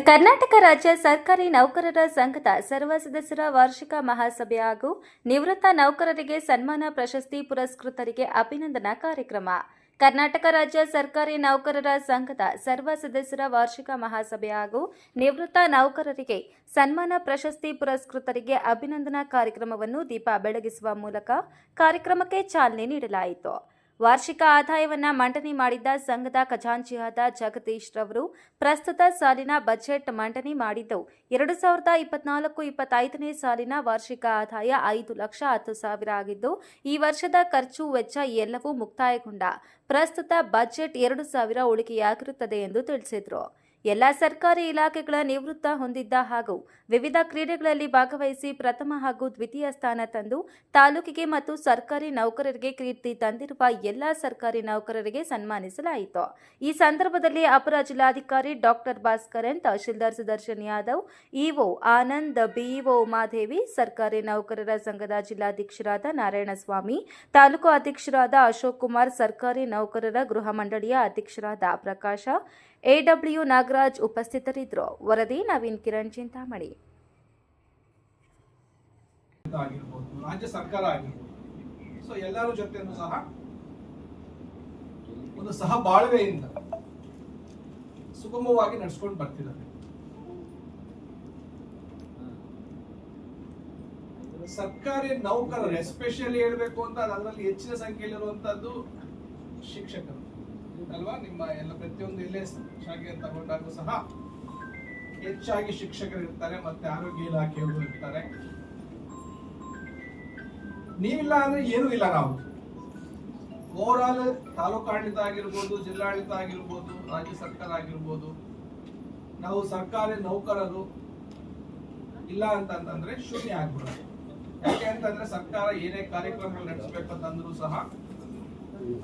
ಕರ್ನಾಟಕ ರಾಜ್ಯ ಸರ್ಕಾರಿ ನೌಕರರ ಸಂಘದ ಸರ್ವ ಸದಸ್ಯರ ವಾರ್ಷಿಕ ಮಹಾಸಭೆ ಹಾಗೂ ನಿವೃತ್ತ ನೌಕರರಿಗೆ ಸನ್ಮಾನ ಪ್ರಶಸ್ತಿ ಪುರಸ್ಕೃತರಿಗೆ ಅಭಿನಂದನಾ ಕಾರ್ಯಕ್ರಮ. ಕರ್ನಾಟಕ ರಾಜ್ಯ ಸರ್ಕಾರಿ ನೌಕರರ ಸಂಘದ ಸರ್ವ ಸದಸ್ಯರ ವಾರ್ಷಿಕ ಮಹಾಸಭೆ ಹಾಗೂ ನಿವೃತ್ತ ನೌಕರರಿಗೆ ಸನ್ಮಾನ ಪ್ರಶಸ್ತಿ ಪುರಸ್ಕೃತರಿಗೆ ಅಭಿನಂದನಾ ಕಾರ್ಯಕ್ರಮವನ್ನು ದೀಪ ಬೆಳಗಿಸುವ ಮೂಲಕ ಕಾರ್ಯಕ್ರಮಕ್ಕೆ ಚಾಲನೆ ನೀಡಲಾಯಿತು. ವಾರ್ಷಿಕ ಆದಾಯವನ್ನ ಮಂಡನೆ ಮಾಡಿದ್ದ ಸಂಘದ ಖಜಾಂಚಿಯಾದ ಜಗದೀಶ್ ರವರು ಪ್ರಸ್ತುತ ಸಾಲಿನ ಬಜೆಟ್ ಮಂಡನೆ ಮಾಡಿದ್ದು ಎರಡು ಸಾವಿರದ ಇಪ್ಪತ್ನಾಲ್ಕು ಇಪ್ಪತ್ತೈದನೇ ಸಾಲಿನ ವಾರ್ಷಿಕ ಆದಾಯ ಐದು ಲಕ್ಷ ಹತ್ತು ಸಾವಿರ ಆಗಿದ್ದು, ಈ ವರ್ಷದ ಖರ್ಚು ವೆಚ್ಚ ಎಲ್ಲವೂ ಮುಕ್ತಾಯಗೊಂಡ. ಪ್ರಸ್ತುತ ಬಜೆಟ್ ಎರಡು ಸಾವಿರ ಉಳಿಕೆಯಾಗಿರುತ್ತದೆ ಎಂದು ತಿಳಿಸಿದರು. ಎಲ್ಲ ಸರ್ಕಾರಿ ಇಲಾಖೆಗಳ ನಿವೃತ್ತ ಹೊಂದಿದ್ದ ಹಾಗೂ ವಿವಿಧ ಕ್ರೀಡೆಗಳಲ್ಲಿ ಭಾಗವಹಿಸಿ ಪ್ರಥಮ ಹಾಗೂ ದ್ವಿತೀಯ ಸ್ಥಾನ ತಂದು ತಾಲೂಕಿಗೆ ಮತ್ತು ಸರ್ಕಾರಿ ನೌಕರರಿಗೆ ಕೀರ್ತಿ ತಂದಿರುವ ಎಲ್ಲ ಸರ್ಕಾರಿ ನೌಕರರಿಗೆ ಸನ್ಮಾನಿಸಲಾಯಿತು. ಈ ಸಂದರ್ಭದಲ್ಲಿ ಅಪರ ಜಿಲ್ಲಾಧಿಕಾರಿ doctor Bhaskaran tahsildar Sudarshan Yadav, EO Anand, BEO Umadevi, ಸರ್ಕಾರಿ ನೌಕರರ ಸಂಘದ ಜಿಲ್ಲಾಧ್ಯಕ್ಷರಾದ ನಾರಾಯಣಸ್ವಾಮಿ, ತಾಲೂಕು ಅಧ್ಯಕ್ಷರಾದ ಅಶೋಕ್ ಕುಮಾರ್, ಸರ್ಕಾರಿ ನೌಕರರ ಗೃಹ ಮಂಡಳಿಯ ಅಧ್ಯಕ್ಷರಾದ ಪ್ರಕಾಶ ಎಡಬ್ಲ್ಯೂ ನಾಗರಾಜ್ ಉಪಸ್ಥಿತರಿದ್ದರು. ವರದಿ ನವೀನ್ ಕಿರಣ್ ಚಿಂತಾಮಣಿ. ರಾಜ್ಯ ಸರ್ಕಾರ ಸೊ ಎಲ್ಲರ ಜೊತೆನೂ ಸಹ ಒಂದು ಸಹ ಬಾಳ್ವೆಯಿಂದ ಸುಗಮವಾಗಿ ನಡೆಸ್ಕೊಂಡು ಬರ್ತಿದ್ದಾರೆ. ಸರ್ಕಾರಿ ನೌಕರರು ಎಸ್ಪೆಷಲಿ ಹೇಳ್ಬೇಕು ಅಂತ ಅದರಲ್ಲಿ ಹೆಚ್ಚಿನ ಸಂಖ್ಯೆಯಲ್ಲಿರುವಂತದ್ದು ಶಿಕ್ಷಕರು. ಅಲ್ವಾ? ನಿಮ್ಮ ಎಲ್ಲ ಪ್ರತಿಯೊಂದು ಇಲ್ಲೇ ಶಾಖೆ ತಗೊಂಡಾಗೂ ಸಹ ಹೆಚ್ಚಾಗಿ ಶಿಕ್ಷಕರು ಇರ್ತಾರೆ ಮತ್ತೆ ಆರೋಗ್ಯ ಇಲಾಖೆಯವರು ಇರ್ತಾರೆ. ನೀವಿಲ್ಲ ಅಂದ್ರೆ ಏನೂ ಇಲ್ಲ ನಾವು. ಓವರ್ ಆಲ್ ತಾಲೂಕು ಆಡಳಿತ ಆಗಿರ್ಬೋದು, ಜಿಲ್ಲಾಡಳಿತ ಆಗಿರ್ಬೋದು, ರಾಜ್ಯ ಸರ್ಕಾರ ಆಗಿರ್ಬೋದು, ನಾವು ಸರ್ಕಾರಿ ನೌಕರರು ಇಲ್ಲ ಅಂತಂದ್ರೆ ಶೂನ್ಯ ಆಗ್ಬಿಡುತ್ತೆ. ಯಾಕೆ ಅಂತಂದ್ರೆ ಸರ್ಕಾರ ಏನೇ ಕಾರ್ಯಕ್ರಮಗಳು ನಡೆಸಬೇಕಂತಂದ್ರೂ ಸಹ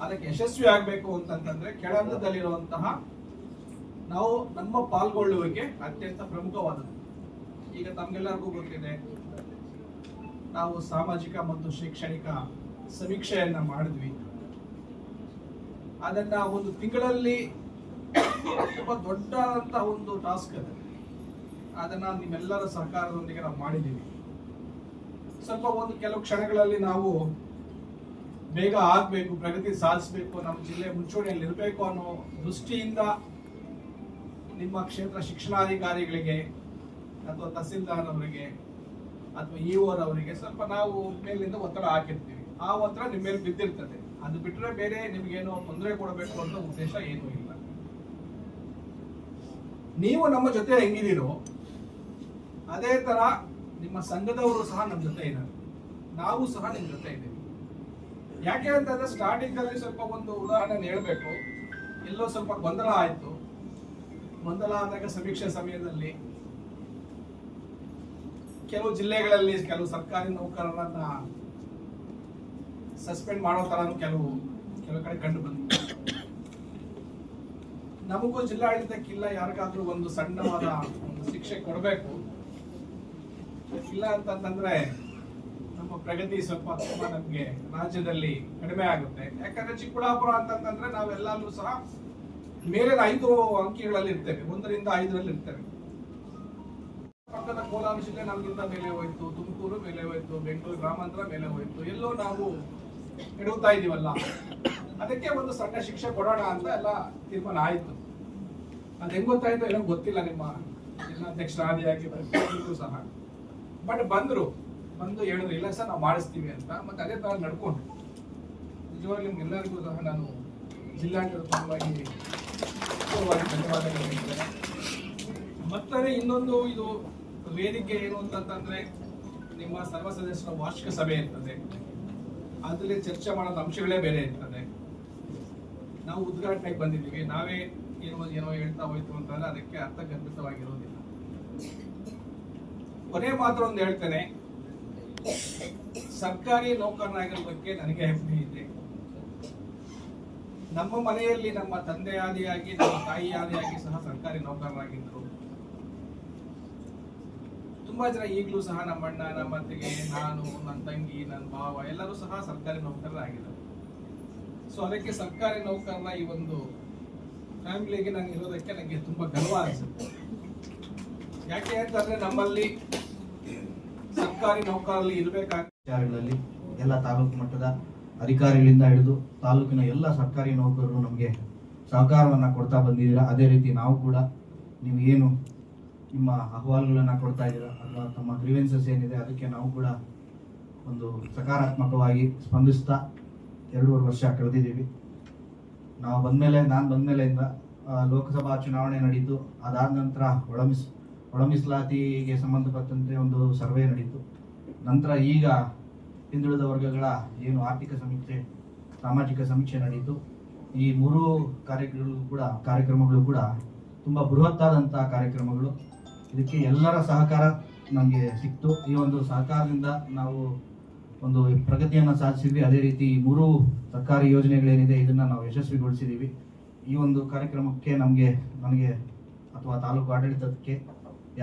ಅದಕ್ಕೆ ಯಶಸ್ವಿ ಆಗ್ಬೇಕು ಅಂತಂತಂದ್ರೆ ಕೆಳಹಂತದಲ್ಲಿರುವಂತಹ ನಾವು ನಮ್ಮ ಪಾಲ್ಗೊಳ್ಳುವಿಕೆ ಅತ್ಯಂತ ಪ್ರಮುಖವಾದದ್ದು. ಈಗ ತಮ್ಗೆಲ್ಲರಿಗೂ ಗೊತ್ತಿದೆ, ನಾವು ಸಾಮಾಜಿಕ ಮತ್ತು ಶೈಕ್ಷಣಿಕ ಸಮೀಕ್ಷೆಯನ್ನ ಮಾಡಿದ್ವಿ. ಅದನ್ನ ಒಂದು ತಿಂಗಳಲ್ಲಿ ತುಂಬಾ ದೊಡ್ಡದಂತ ಒಂದು ಟಾಸ್ಕ್ ಅದು. ಅದನ್ನ ನಿಮ್ಮೆಲ್ಲರ ಸಹಕಾರದೊಂದಿಗೆ ನಾವು ಮಾಡಿದ್ದೀವಿ. ಸ್ವಲ್ಪ ಒಂದು ಕೆಲವು ಕ್ಷಣಗಳಲ್ಲಿ ನಾವು ಬೇಗ ಆಗ್ಬೇಕು, ಪ್ರಗತಿ ಸಾಧಿಸಬೇಕು ನಮ್ಮ ಜಿಲ್ಲೆ ಮುಂಚೂಣಿಯಲ್ಲಿ ಇರಬೇಕು ಅನ್ನೋ ದೃಷ್ಟಿಯಿಂದ ನಿಮ್ಮ ಕ್ಷೇತ್ರ ಶಿಕ್ಷಣಾಧಿಕಾರಿಗಳಿಗೆ ಅಥವಾ ತಹಸೀಲ್ದಾರ್ ಅವರಿಗೆ ಅಥವಾ ಇ ಅವರಿಗೆ ಸ್ವಲ್ಪ ನಾವು ಮೇಲಿಂದ ಒತ್ತಡ ಹಾಕಿರ್ತೀವಿ. ಆ ಒತ್ತಡ ನಿಮ್ಮ ಮೇಲೆ ಬಿದ್ದಿರ್ತದೆ. ಅದು ಬಿಟ್ಟರೆ ಬೇರೆ ನಿಮಗೇನು ತೊಂದರೆ ಕೊಡಬೇಕು ಅಂತ ಉದ್ದೇಶ ಏನೂ ಇಲ್ಲ. ನೀವು ನಮ್ಮ ಜೊತೆ ಹೆಂಗಿದ್ದೀರೋ ಅದೇ ತರ ನಿಮ್ಮ ಸಂಘದವರು ಸಹ ನಮ್ಮ ಜೊತೆ ಇದ್ದಾರೆ. ನಾವು ಸಹ ನಿಮ್ಮ ಜೊತೆ ಇದ್ದೀವಿ. ಯಾಕೆ ಅಂತಂದ್ರೆ ಸ್ಟಾರ್ಟಿಂಗ್ ಅಲ್ಲಿ ಸ್ವಲ್ಪ ಒಂದು ಉದಾಹರಣೆ ಹೇಳಬೇಕು. ಎಲ್ಲೋ ಸ್ವಲ್ಪ ಗೊಂದಲ ಆಯ್ತು. ಗೊಂದಲ ಆದಾಗ ಸಮೀಕ್ಷೆ ಸಮಯದಲ್ಲಿ ಕೆಲವು ಜಿಲ್ಲೆಗಳಲ್ಲಿ ಕೆಲವು ಸರ್ಕಾರಿ ನೌಕರರನ್ನ ಸಸ್ಪೆಂಡ್ ಮಾಡೋ ತರ ಕೆಲವು ಕೆಲವು ಕಡೆ ಕಂಡು ಬಂದಿದೆ. ನಮಗೂ ಜಿಲ್ಲಾಡಳಿತಕ್ಕಿಲ್ಲ, ಯಾರಿಗಾದ್ರೂ ಒಂದು ಸಣ್ಣವಾದ ಒಂದು ಶಿಕ್ಷೆ ಕೊಡಬೇಕು. ಇಲ್ಲ ಅಂತಂತಂದ್ರೆ ಪ್ರಗತಿ ಸ್ವಲ್ಪ ತುಂಬ ನಮ್ಗೆ ರಾಜ್ಯದಲ್ಲಿ ಕಡಿಮೆ ಆಗುತ್ತೆ. ಯಾಕಂದ್ರೆ ಚಿಕ್ಕಬಳ್ಳಾಪುರ ಅಂತಂತಂದ್ರೆ ನಾವೆಲ್ಲರೂ ಸಹ ಮೇಲಿನ ಐದು ಅಂಕಿಗಳಲ್ಲಿ ಇರ್ತೇವೆ. ಒಂದರಿಂದ ಐದರಲ್ಲಿ ಇರ್ತೇವೆ. ಪಕ್ಕದ ಕೋಲಾರ ಜಿಲ್ಲೆ ನಮ್ಗಿಂತ ಮೇಲೆ ಹೋಯ್ತು. ತುಮಕೂರು ಮೇಲೆ ಹೋಯ್ತು. ಬೆಂಗಳೂರು ಗ್ರಾಮಾಂತರ ಮೇಲೆ ಹೋಯ್ತು. ಎಲ್ಲೋ ನಾವು ಎಡುತ್ತಾ ಇದೀವಲ್ಲ ಅದಕ್ಕೆ ಒಂದು ಸಣ್ಣ ಶಿಕ್ಷೆ ಕೊಡೋಣ ಅಂತ ಎಲ್ಲ ತೀರ್ಮಾನ ಆಯ್ತು. ಅದ್ ಹೆಂಗ್ ಗೊತ್ತಾಯ್ತು ಏನೋ ಗೊತ್ತಿಲ್ಲ ನಿಮ್ಮ ಜಿಲ್ಲಾಧ್ಯಕ್ಷರ ಆದಿಯಾಗಿ ಪ್ರತಿಯೊಂದು ಸಹ. ಬಟ್ ಬಂದ್ರು. ಬಂದು ಹೇಳಿದ್ರು, ಇಲ್ಲ ಸರ್, ನಾವು ಮಾಡಿಸ್ತೀವಿ ಅಂತ. ಮತ್ತೆ ಅದೇ ತರ ನಡ್ಕೊಂಡು. ನಿಜವಾಗ್ಲೂ ನಿಮ್ಗೆಲ್ಲರಿಗೂ ಸಹ ನಾನು ಜಿಲ್ಲಾಡಳಿತ ಪರವಾಗಿ ಪೂರ್ವವಾಗಿ ಧನ್ಯವಾದಗಳು ಹೇಳ್ತೇನೆ. ಮತ್ತೆ ಇನ್ನೊಂದು ಇದು ವೇದಿಕೆ ಏನು ಅಂತಂತಂದ್ರೆ ನಿಮ್ಮ ಸರ್ವ ಸದಸ್ಯರ ವಾರ್ಷಿಕ ಸಭೆ ಇರ್ತದೆ. ಅದರಲ್ಲಿ ಚರ್ಚೆ ಮಾಡೋದ ಅಂಶಗಳೇ ಬೇರೆ ಇರ್ತದೆ. ನಾವು ಉದ್ಘಾಟನೆಗೆ ಬಂದಿದ್ದೀವಿ. ನಾವೇ ಏನೋ ಏನೋ ಹೇಳ್ತಾ ಹೋಯ್ತು ಅಂತಂದ್ರೆ ಅದಕ್ಕೆ ಅರ್ಥ ಗರ್ಭಿತವಾಗಿರೋದಿಲ್ಲ ಕೊನೆ ಮಾತ್ರ ಒಂದು ಹೇಳ್ತೇನೆ. ಸರ್ಕಾರಿ ನೌಕರನಾಗಿರೋ ಬಗ್ಗೆ ನನಗೆ ಹೆಮ್ಮೆ ಇದೆ. ನಮ್ಮ ಮನೆಯಲ್ಲಿ ನಮ್ಮ ತಂದೆಯಾದಿಯಾಗಿ ನಮ್ಮ ತಾಯಿ ಆದಿಯಾಗಿ ಸಹ ಸರ್ಕಾರಿ ನೌಕರರಾಗಿದ್ದರು. ತುಂಬಾ ಜನ ಈಗಲೂ ಸಹ ನಮ್ಮಣ್ಣ ನಮ್ಮ ಅತ್ತಿಗೆ ನಾನು, ನನ್ನ ತಂಗಿ, ನನ್ನ ಭಾವ ಎಲ್ಲರೂ ಸಹ ಸರ್ಕಾರಿ ನೌಕರರಾಗಿದ್ದಾರೆ. ಸೊ ಅದಕ್ಕೆ ಸರ್ಕಾರಿ ನೌಕರನ ಈ ಒಂದು ಫ್ಯಾಮಿಲಿಗೆ ನಾನು ಇರೋದಕ್ಕೆ ನನಗೆ ತುಂಬಾ ಗರ್ವ ಅನಿಸುತ್ತೆ. ಯಾಕೆ ಅಂತಂದ್ರೆ ನಮ್ಮಲ್ಲಿ ಸರ್ಕಾರಿ ನೌಕರಲ್ಲಿ ಇರಬೇಕಾದ ಎಲ್ಲ ತಾಲೂಕು ಮಟ್ಟದ ಅಧಿಕಾರಿಗಳಿಂದ ಹಿಡಿದು ತಾಲೂಕಿನ ಎಲ್ಲ ಸರ್ಕಾರಿ ನೌಕರರು ನಮಗೆ ಸಹಕಾರವನ್ನು ಕೊಡ್ತಾ ಬಂದಿದ್ದೀರಾ? ಅದೇ ರೀತಿ ನಾವು ಕೂಡ ನೀವು ಏನು ನಿಮ್ಮ ಅಹವಾಲುಗಳನ್ನು ಕೊಡ್ತಾ ಇದ್ದೀರಾ? ಅಥವಾ ತಮ್ಮ ಗ್ರೀವೆನ್ಸಸ್ ಏನಿದೆ ಅದಕ್ಕೆ ನಾವು ಕೂಡ ಒಂದು ಸಕಾರಾತ್ಮಕವಾಗಿ ಸ್ಪಂದಿಸ್ತಾ ಎರಡೂವರೆ ವರ್ಷ ಕಳೆದಿದ್ದೀವಿ. ನಾವು ಬಂದಮೇಲೆ, ನಾನು ಬಂದಮೇಲೆಯಿಂದ ಲೋಕಸಭಾ ಚುನಾವಣೆ ನಡೀತು. ಅದಾದ ನಂತರ ಒಳ ಮೀಸ್ ಒಳ ಮೀಸಲಾತಿಗೆ ಸಂಬಂಧಪಟ್ಟಂತೆ ಒಂದು ಸರ್ವೆ ನಡೀತು. ನಂತರ ಈಗ ಹಿಂದುಳಿದ ವರ್ಗಗಳ ಏನು ಆರ್ಥಿಕ ಸಮೀಕ್ಷೆ, ಸಾಮಾಜಿಕ ಸಮೀಕ್ಷೆ ನಡೀತು. ಈ ಮೂರು ಕಾರ್ಯಕ್ರಮಗಳು ಕೂಡ ಕಾರ್ಯಕ್ರಮಗಳು ಕೂಡ ತುಂಬ ಬೃಹತ್ತಾದಂಥ ಕಾರ್ಯಕ್ರಮಗಳು. ಇದಕ್ಕೆ ಎಲ್ಲರ ಸಹಕಾರ ನಮಗೆ ಸಿಕ್ತು. ಈ ಒಂದು ಸಹಕಾರದಿಂದ ನಾವು ಒಂದು ಪ್ರಗತಿಯನ್ನು ಸಾಧಿಸಿದ್ವಿ. ಅದೇ ರೀತಿ ಈ ಮೂರು ಸರ್ಕಾರಿ ಯೋಜನೆಗಳೇನಿದೆ, ಇದನ್ನ ನಾವು ಯಶಸ್ವಿಗೊಳಿಸಿದ್ದೀವಿ ಈ ಒಂದು ಕಾರ್ಯಕ್ರಮಕ್ಕೆ ನಮಗೆ ನನಗೆ ಅಥವಾ ತಾಲೂಕು ಆಡಳಿತಕ್ಕೆ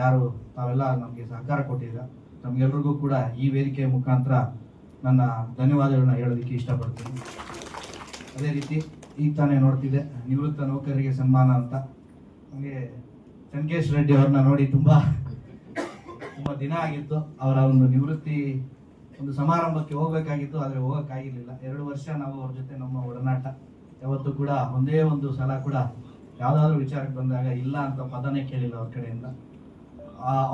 ಯಾರು, ತಾವೆಲ್ಲ ನಮಗೆ ಸಹಕಾರ ಕೊಟ್ಟಿದ್ದ ನಮಗೆಲ್ರಿಗೂ ಕೂಡ ಈ ವೇದಿಕೆಯ ಮುಖಾಂತರ ನನ್ನ ಧನ್ಯವಾದಗಳನ್ನ ಹೇಳೋದಕ್ಕೆ ಇಷ್ಟಪಡ್ತೀನಿ. ಅದೇ ರೀತಿ ಈಗ ತಾನೇ ನೋಡ್ತಿದ್ದೆ, ನಿವೃತ್ತ ನೌಕರರಿಗೆ ಸನ್ಮಾನ ಅಂತ. ನಮಗೆ ಚನ್ಕೇಶ್ ರೆಡ್ಡಿ ಅವ್ರನ್ನ ನೋಡಿ ತುಂಬ ತುಂಬ ದಿನ ಆಗಿತ್ತು. ಅವರ ಒಂದು ನಿವೃತ್ತಿ, ಒಂದು ಸಮಾರಂಭಕ್ಕೆ ಹೋಗ್ಬೇಕಾಗಿತ್ತು, ಆದರೆ ಹೋಗಕ್ಕಾಗಿರ್ಲಿಲ್ಲ. ಎರಡು ವರ್ಷ ನಾವು ಅವ್ರ ಜೊತೆ ನಮ್ಮ ಒಡನಾಟ. ಯಾವತ್ತೂ ಕೂಡ ಒಂದೇ ಒಂದು ಸಲ ಕೂಡ ಯಾವುದಾದ್ರೂ ವಿಚಾರಕ್ಕೆ ಬಂದಾಗ ಇಲ್ಲ ಅಂತ ಪದನೇ ಕೇಳಿಲ್ಲ ಅವ್ರ ಕಡೆಯಿಂದ.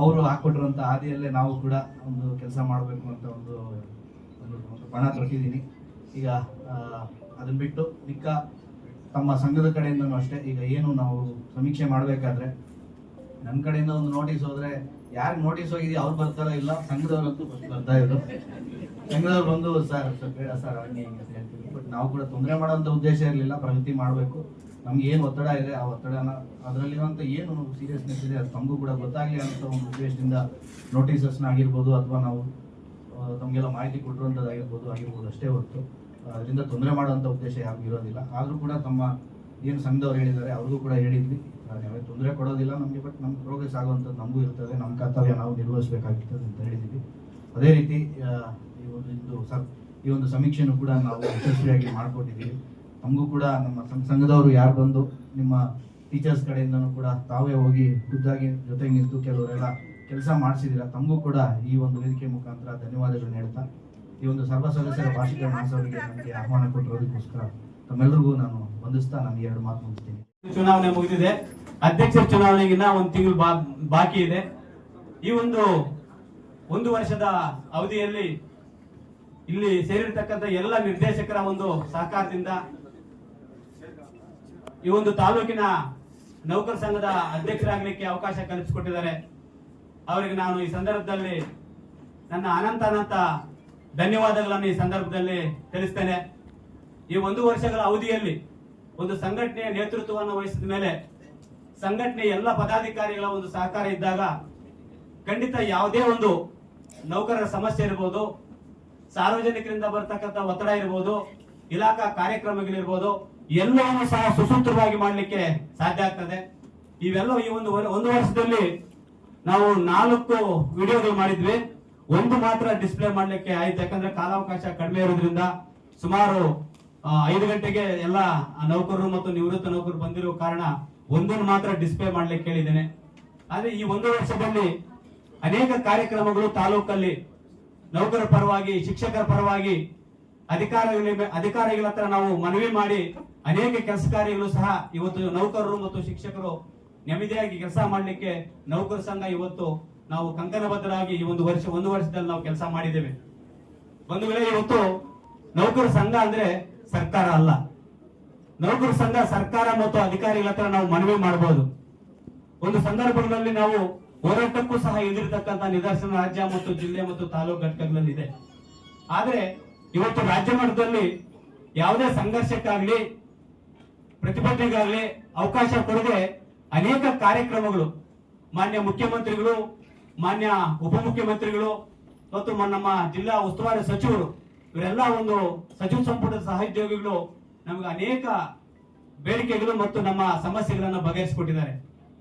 ಅವರು ಹಾಕೊಟ್ಟಿರುವಂತ ಹಾದಿಯಲ್ಲೇ ನಾವು ಕೂಡ ಒಂದು ಕೆಲಸ ಮಾಡಬೇಕು ಅಂತ ಒಂದು ಒಂದು ಪಣ ತೊಟ್ಟಿದ್ದೀನಿ. ಈಗ ಅದನ್ನ ಬಿಟ್ಟು ಮಿಕ್ಕ ತಮ್ಮ ಸಂಘದ ಕಡೆಯಿಂದನೂ ಅಷ್ಟೇ, ಈಗ ಏನು ನಾವು ಸಮೀಕ್ಷೆ ಮಾಡಬೇಕಾದ್ರೆ ನನ್ನ ಕಡೆಯಿಂದ ಒಂದು ನೋಟಿಸ್ ಹೋದ್ರೆ ಯಾರು ನೋಟಿಸ್ ಹೋಗಿದೆಯೋ ಅವ್ರು ಬರ್ತಾರೋ ಇಲ್ಲ ಸಂಘದವ್ರಂತೂ ಬರ್ತಾ ಇದ್ರು. ಸಂಘದವ್ರು ಬಂದು ಸರ್ ಬೇಡ ಸರ್ ಹಂಗೆ ಹಿಂಗೆ ಅಂತ ಹೇಳ್ತೀವಿ. ಬಟ್ ನಾವು ಕೂಡ ತೊಂದರೆ ಮಾಡೋಂಥ ಉದ್ದೇಶ ಇರಲಿಲ್ಲ ಪ್ರಗತಿ ಮಾಡಬೇಕು. ನಮ್ಗೆ ಏನು ಒತ್ತಡ ಇದೆ, ಆ ಒತ್ತಡನ ಅದರಲ್ಲಿರುವಂಥ ಏನು ಸೀರಿಯಸ್ನೆಸ್ ಇದೆ, ಅದು ತಮಗೂ ಕೂಡ ಗೊತ್ತಾಗಲಿ ಅಂತ ಒಂದು ಉದ್ದೇಶದಿಂದ ನೋಟಿಸಸ್ನ ಆಗಿರ್ಬೋದು ಅಥವಾ ನಾವು ತಮಗೆಲ್ಲ ಮಾಹಿತಿ ಕೊಟ್ಟಿರುವಂಥದ್ದಾಗಿರ್ಬೋದು ಆಗಿರ್ಬೋದು ಅಷ್ಟೇ ಹೊರತು. ಅದರಿಂದ ತೊಂದರೆ ಮಾಡುವಂಥ ಉದ್ದೇಶ ಯಾರಿಗೂ ಇರೋದಿಲ್ಲ. ಆದರೂ ಕೂಡ ತಮ್ಮ ಏನು ಸಂಘದವ್ರು ಹೇಳಿದ್ದಾರೆ, ಅವ್ರಿಗೂ ಕೂಡ ಹೇಳಿದ್ವಿ. ಯಾವುದೇ ತೊಂದರೆ ಕೊಡೋದಿಲ್ಲ ನಮಗೆ ಬಟ್ ನಮ್ಮ ಪ್ರೋಗ್ರೆಸ್ ಆಗುವಂಥದ್ದು ನಮಗೂ ಇರ್ತದೆ. ನಮ್ಮ ಕರ್ತವ್ಯ ನಾವು ನಿರ್ವಹಿಸಬೇಕಾಗಿರ್ತದೆ ಅಂತ ಹೇಳಿದ್ವಿ ಅದೇ ರೀತಿ ಈ ಒಂದು ಈ ಒಂದು ಸಮೀಕ್ಷೆನೂ ಕೂಡ ನಾವು ಯಶಸ್ವಿಯಾಗಿ ಮಾಡಿಕೊಟ್ಟಿದ್ದೀವಿ. ನಮಗೂ ಕೂಡ ನಮ್ಮ ಸಂಘ ಸಂಘದವರು ಯಾರು ಬಂದು ನಿಮ್ಮ ಟೀಚರ್ಸ್ ಕಡೆಯಿಂದನೂ ಕೂಡ ತಾವೇ ಹೋಗಿ ಖುದ್ದಾಗಿ ಜೊತೆಗೆ ನಿಂತು ಕೆಲವರೆಲ್ಲ ಕೆಲಸ ಮಾಡಿಸಿದಿರ ತಮಗೂ ಕೂಡ ಈ ಒಂದು ವೇದಿಕೆ ಮುಖಾಂತರ ಧನ್ಯವಾದಗಳನ್ನ ಹೇಳ್ತಾ ಈ ಒಂದು ಸರ್ವ ಸದಸ್ಯರ ಭಾಷಿಕ ಮಹೋತ್ಸವಕ್ಕೆ ನನಗೆ ಆಹ್ವಾನ ಕೊಟ್ಟಿರೋದಕ್ಕೋಸ್ಕರ ತಮ್ಮೆಲ್ಲರಿಗೂ ನಾನು ವಂದಿಸ್ತಾ ನಾನು ಎರಡು ಮಾತು ಮುಗಿಸ್ತೀನಿ. ಚುನಾವಣೆ ಮುಗಿದಿದೆ. ಅಧ್ಯಕ್ಷರ ಚುನಾವಣೆಗಿನ್ನ ಒಂದು ತಿಂಗಳು ಬಾಕಿ ಇದೆ. ಈ ಒಂದು ಒಂದು ವರ್ಷದ ಅವಧಿಯಲ್ಲಿ ಇಲ್ಲಿ ಸೇರಿರ್ತಕ್ಕಂಥ ಎಲ್ಲ ನಿರ್ದೇಶಕರ ಒಂದು ಸಹಕಾರದಿಂದ ಈ ಒಂದು ತಾಲೂಕಿನ ನೌಕರ ಸಂಘದ ಅಧ್ಯಕ್ಷರಾಗಲಿಕ್ಕೆ ಅವಕಾಶ ಕಲ್ಪಿಸಿಕೊಟ್ಟಿದ್ದಾರೆ. ಅವರಿಗೆ ನಾನು ಈ ಸಂದರ್ಭದಲ್ಲಿ ನನ್ನ ಅನಂತ ಅನಂತ ಧನ್ಯವಾದಗಳನ್ನು ಈ ಸಂದರ್ಭದಲ್ಲಿ ತಿಳಿಸ್ತೇನೆ. ಈ ಒಂದು ವರ್ಷಗಳ ಅವಧಿಯಲ್ಲಿ ಒಂದು ಸಂಘಟನೆಯ ನೇತೃತ್ವವನ್ನು ವಹಿಸಿದ ಮೇಲೆ ಸಂಘಟನೆ ಎಲ್ಲ ಪದಾಧಿಕಾರಿಗಳ ಒಂದು ಸಹಕಾರ ಇದ್ದಾಗ ಖಂಡಿತ ಯಾವುದೇ ಒಂದು ನೌಕರರ ಸಮಸ್ಯೆ ಇರ್ಬೋದು. ಸಾರ್ವಜನಿಕರಿಂದ ಬರತಕ್ಕಂತ ಒತ್ತಡ ಇರ್ಬೋದು, ಇಲಾಖಾ ಕಾರ್ಯಕ್ರಮಗಳಿರ್ಬೋದು, ಎಲ್ಲವನ್ನು ಸಹ ಸುಸೂತ್ರವಾಗಿ ಮಾಡಲಿಕ್ಕೆ ಸಾಧ್ಯ ಆಗ್ತದೆ. ಇವೆಲ್ಲ ಈ ಒಂದು ಒಂದು ವರ್ಷದಲ್ಲಿ ನಾವು ನಾಲ್ಕು ವಿಡಿಯೋಗಳು ಮಾಡಿದ್ವಿ. ಒಂದು ಮಾತ್ರ ಡಿಸ್ಪ್ಲೇ ಮಾಡಲಿಕ್ಕೆ ಆಯ್ತು. ಯಾಕಂದ್ರೆ ಕಾಲಾವಕಾಶ ಕಡಿಮೆ ಇರೋದ್ರಿಂದ ಸುಮಾರು ಐದು ಗಂಟೆಗೆ ಎಲ್ಲ ನೌಕರರು ಮತ್ತು ನಿವೃತ್ತ ನೌಕರರು ಬಂದಿರೋ ಕಾರಣ ಒಂದನ್ನು ಮಾತ್ರ ಡಿಸ್ಪ್ಲೇ ಮಾಡ್ಲಿಕ್ಕೆ ಹೇಳಿದ್ದೇನೆ. ಆದ್ರೆ ಈ ಒಂದು ವರ್ಷದಲ್ಲಿ ಅನೇಕ ಕಾರ್ಯಕ್ರಮಗಳು ತಾಲೂಕಲ್ಲಿ ನೌಕರರ ಪರವಾಗಿ, ಶಿಕ್ಷಕರ ಪರವಾಗಿ ಅಧಿಕಾರಿಗಳ ಅಧಿಕಾರಿಗಳ ಹತ್ರ ನಾವು ಮನವಿ ಮಾಡಿ ಅನೇಕ ಕೆಲಸ ಕಾರ್ಯಗಳು ಸಹ ಇವತ್ತು ನೌಕರರು ಮತ್ತು ಶಿಕ್ಷಕರು ನೆಮ್ಮದಿಯಾಗಿ ಕೆಲಸ ಮಾಡಲಿಕ್ಕೆ ನೌಕರ ಸಂಘ ಇವತ್ತು ನಾವು ಕಂಕಣಬದ್ಧರಾಗಿ ಈ ಒಂದು ವರ್ಷ, ಒಂದು ವರ್ಷದಲ್ಲಿ ನಾವು ಕೆಲಸ ಮಾಡಿದ್ದೇವೆ. ಒಂದು ವೇಳೆ ಇವತ್ತು ನೌಕರ ಸಂಘ ಅಂದ್ರೆ ಸರ್ಕಾರ ಅಲ್ಲ. ನೌಕರ ಸಂಘ ಸರ್ಕಾರ ಮತ್ತು ಅಧಿಕಾರಿಗಳ ಹತ್ರ ನಾವು ಮನವಿ ಮಾಡಬಹುದು ಒಂದು ಸಂದರ್ಭಗಳಲ್ಲಿ ನಾವು ಹೋರಾಟಕ್ಕೂ ಸಹ ಎದುರಿರ್ತಕ್ಕಂಥ ನಿದರ್ಶನ ರಾಜ್ಯ ಮತ್ತು ಜಿಲ್ಲೆ ಮತ್ತು ತಾಲೂಕು ಘಟಕಗಳಲ್ಲಿ ಇದೆ ಆದ್ರೆ ಇವತ್ತು ರಾಜ್ಯ ಮಟ್ಟದಲ್ಲಿ ಯಾವುದೇ ಸಂಘರ್ಷಕ್ಕಾಗ್ಲಿ, ಪ್ರತಿಭಟನೆಗಾಗಲಿ ಅವಕಾಶ ಕೊಡದೆ ಅನೇಕ ಕಾರ್ಯಕ್ರಮಗಳು, ಮಾನ್ಯ ಮುಖ್ಯಮಂತ್ರಿಗಳು, ಮಾನ್ಯ ಉಪಮುಖ್ಯಮಂತ್ರಿಗಳು ಮತ್ತು ನಮ್ಮ ಜಿಲ್ಲಾ ಉಸ್ತುವಾರಿ ಸಚಿವರು, ಇವರೆಲ್ಲ ಒಂದು ಸಚಿವ ಸಂಪುಟದ ಸಹೋದ್ಯೋಗಿಗಳು ನಮಗೆ ಅನೇಕ ಬೇಡಿಕೆಗಳು ಮತ್ತು ನಮ್ಮ ಸಮಸ್ಯೆಗಳನ್ನು ಬಗೆಹರಿಸಿಕೊಟ್ಟಿದ್ದಾರೆ.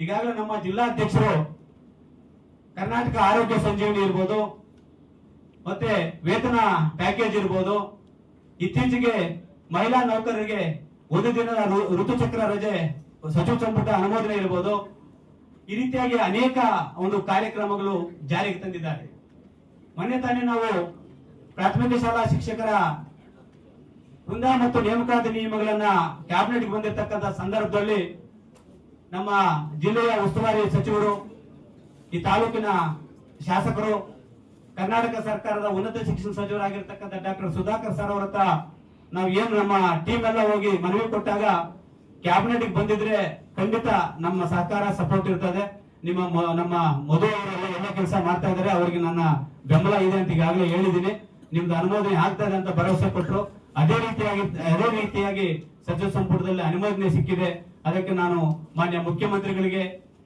ಈಗಾಗಲೇ ನಮ್ಮ ಜಿಲ್ಲಾಧ್ಯಕ್ಷರು ಕರ್ನಾಟಕ ಆರೋಗ್ಯ ಸಂಜೀವನಿ ಇರ್ಬೋದು, ಮತ್ತೆ ವೇತನ ಪ್ಯಾಕೇಜ್ ಇರ್ಬೋದು. ಇತ್ತೀಚೆಗೆ ಮಹಿಳಾ ನೌಕರರಿಗೆ ಒಂದು ದಿನದ ಋತುಚಕ್ರ ರಜೆ ಸಚಿವ ಸಂಪುಟ ಅನುಮೋದನೆ ಇರ್ಬೋದು. ಈ ರೀತಿಯಾಗಿ ಅನೇಕ ಒಂದು ಕಾರ್ಯಕ್ರಮಗಳು ಜಾರಿಗೆ ತಂದಿದ್ದಾರೆ. ಮೊನ್ನೆ ತಾನೇ ನಾವು ಪ್ರಾಥಮಿಕ ಶಾಲಾ ಶಿಕ್ಷಕರ ವೃಂದ ಮತ್ತು ನೇಮಕಾತಿ ನಿಯಮಗಳನ್ನ ಕ್ಯಾಬಿನೆಟ್ಗೆ ಬಂದಿರತಕ್ಕಂತ ಸಂದರ್ಭದಲ್ಲಿ ನಮ್ಮ ಜಿಲ್ಲೆಯ ಉಸ್ತುವಾರಿ ಸಚಿವರು ಈ ತಾಲೂಕಿನ ಶಾಸಕರು ಕರ್ನಾಟಕ ಸರ್ಕಾರದ ಉನ್ನತ ಶಿಕ್ಷಣ ಸಚಿವರಾಗಿರ್ತಕ್ಕಂಥ ಡಾಕ್ಟರ್ ಸುಧಾಕರ್ ಸರ್ ಅವರ ಹತ್ರ ನಾವು ಏನು ನಮ್ಮ ಟೀಮ್ ಎಲ್ಲ ಹೋಗಿ ಮನವಿ ಕೊಟ್ಟಾಗ ಕ್ಯಾಬಿನೆಟ್ ಬಂದಿದ್ರೆ ಖಂಡಿತ ನಮ್ಮ ಸಹಕಾರ ಸಪೋರ್ಟ್ ಇರ್ತದೆ. ನಿಮ್ಮ ನಮ್ಮ ಮಧು ಅವರೆಲ್ಲ ಎಲ್ಲ ಕೆಲಸ ಮಾಡ್ತಾ ಇದ್ದಾರೆ ಅವರಿಗೆ ನನ್ನ ಬೆಂಬಲ ಇದೆ ಅಂತ ಈಗಾಗಲೇ ಹೇಳಿದ್ದೀನಿ. ನಿಮ್ದು ಅನುಮೋದನೆ ಆಗ್ತಾ ಇದೆ ಅಂತ ಭರವಸೆ ಕೊಟ್ಟರು ಅದೇ ರೀತಿಯಾಗಿ ಅದೇ ರೀತಿಯಾಗಿ ಸಚಿವ ಸಂಪುಟದಲ್ಲಿ ಅನುಮೋದನೆ ಸಿಕ್ಕಿದೆ. ಅದಕ್ಕೆ ನಾನು ಮಾನ್ಯ ಮುಖ್ಯಮಂತ್ರಿಗಳಿಗೆ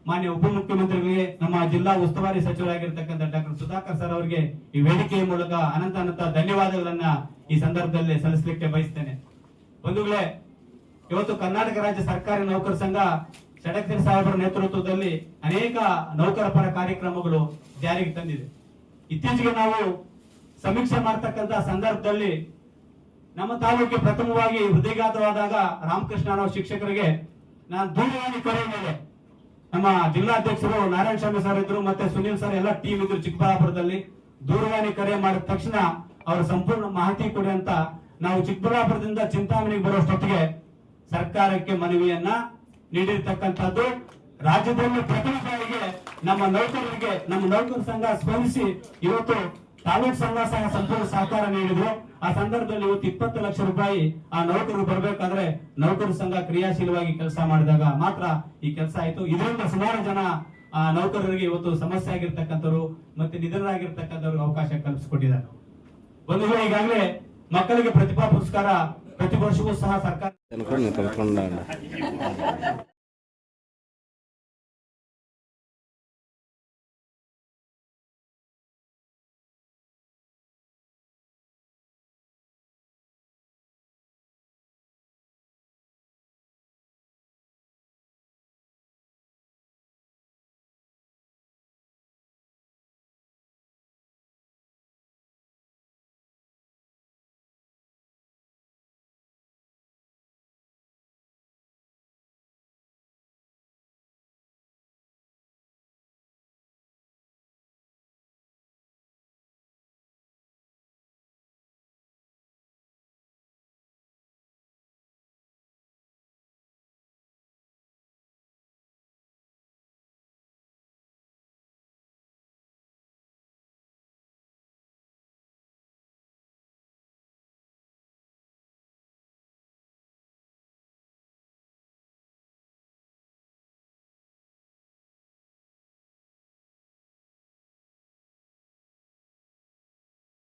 ಮಾನ್ಯ ಉಪಮುಖ್ಯಮಂತ್ರಿಗಳಿಗೆ, ನಮ್ಮ ಜಿಲ್ಲಾ ಉಸ್ತುವಾರಿ ಸಚಿವರಾಗಿರ್ತಕ್ಕಂಥ ಡಾಕ್ಟರ್ ಸುಧಾಕರ್ ಸರ್ ಅವರಿಗೆ ಈ ವೇದಿಕೆಯ ಮೂಲಕ ಅನಂತ ಅನಂತ ಧನ್ಯವಾದಗಳನ್ನ ಈ ಸಂದರ್ಭದಲ್ಲಿ ಸಲ್ಲಿಸಲಿಕ್ಕೆ ಬಯಸ್ತೇನೆ. ಬಂಧುಗಳೇ, ಇವತ್ತು ಕರ್ನಾಟಕ ರಾಜ್ಯ ಸರ್ಕಾರಿ ನೌಕರ ಸಂಘ ಷಡಕ್ಷರಿ ಸಾಹೇಬರ ನೇತೃತ್ವದಲ್ಲಿ ಅನೇಕ ನೌಕರ ಪರ ಕಾರ್ಯಕ್ರಮಗಳು ಜಾರಿಗೆ ತಂದಿದೆ. ಇತ್ತೀಚೆಗೆ ನಾವು ಸಮೀಕ್ಷೆ ಮಾಡ್ತಕ್ಕಂತ ಸಂದರ್ಭದಲ್ಲಿ ನಮ್ಮ ತಾಲೂಕಿಗೆ ಪ್ರಥಮವಾಗಿ ಹೃದಯಘಾತವಾದಾಗ ರಾಮಕೃಷ್ಣ ಅನ್ನೋ ಶಿಕ್ಷಕರಿಗೆ ನಾನು ದೂರವಾಣಿ ಕರೆ ಮೇಲೆ ನಮ್ಮ ಜಿಲ್ಲಾಧ್ಯಕ್ಷರು ನಾರಾಯಣ ಸ್ವಾಮಿ ಸರ್ ಇದ್ರು, ಮತ್ತೆ ಸುನೀಲ್ ಸರ್ ಎಲ್ಲ ಟೀಮ್ ಇದ್ರು ಚಿಕ್ಕಬಳ್ಳಾಪುರದಲ್ಲಿ. ದೂರವಾಣಿ ಕರೆ ಮಾಡಿದ ತಕ್ಷಣ ಅವರ ಸಂಪೂರ್ಣ ಮಾಹಿತಿ ಕೊಡಿ ಅಂತ ನಾವು ಚಿಕ್ಕಬಳ್ಳಾಪುರದಿಂದ ಚಿಂತಾಮಣಿಗೆ ಬರುವಷ್ಟೊತ್ತಿಗೆ ಸರ್ಕಾರಕ್ಕೆ ಮನವಿಯನ್ನ ನೀಡಿರ್ತಕ್ಕಂಥದ್ದು. ರಾಜ್ಯದಲ್ಲಿ ಪ್ರಥಮ ನಮ್ಮ ನೌಕರರಿಗೆ, ನಮ್ಮ ನೌಕರ ಸಂಘ ಸ್ಪಂದಿಸಿ ಇವತ್ತು ತಾಲೂಕ್ ಸಂಘ ಸಹ ಸಂಪೂರ್ಣ ಸಹಕಾರ ನೀಡಿದ್ರು. ಆ ಸಂದರ್ಭದಲ್ಲಿ ಇವತ್ತು ಇಪ್ಪತ್ತು ಲಕ್ಷ ರೂಪಾಯಿ ಆ ನೌಕರರು ಬರ್ಬೇಕಾದ್ರೆ ನೌಕರ ಸಂಘ ಕ್ರಿಯಾಶೀಲವಾಗಿ ಕೆಲಸ ಮಾಡಿದಾಗ ಮಾತ್ರ ಈ ಕೆಲಸ ಆಯ್ತು. ಇದರಿಂದ ಸುಮಾರು ಜನ ಆ ನೌಕರರಿಗೆ ಇವತ್ತು ಸಮಸ್ಯೆ ಆಗಿರ್ತಕ್ಕಂಥವ್ರು ಮತ್ತೆ ನಿಧನರಾಗಿರ್ತಕ್ಕಂಥವ್ರಿಗೆ ಅವಕಾಶ ಕಲ್ಪಿಸಿಕೊಟ್ಟಿದ್ದಾರೆ. ಬಂದು ಈಗಾಗಲೇ ಮಕ್ಕಳಿಗೆ ಪ್ರತಿಭಾ ಪುರಸ್ಕಾರ ಪ್ರತಿ ವರ್ಷವೂ ಸಹ ಸರ್ಕಾರ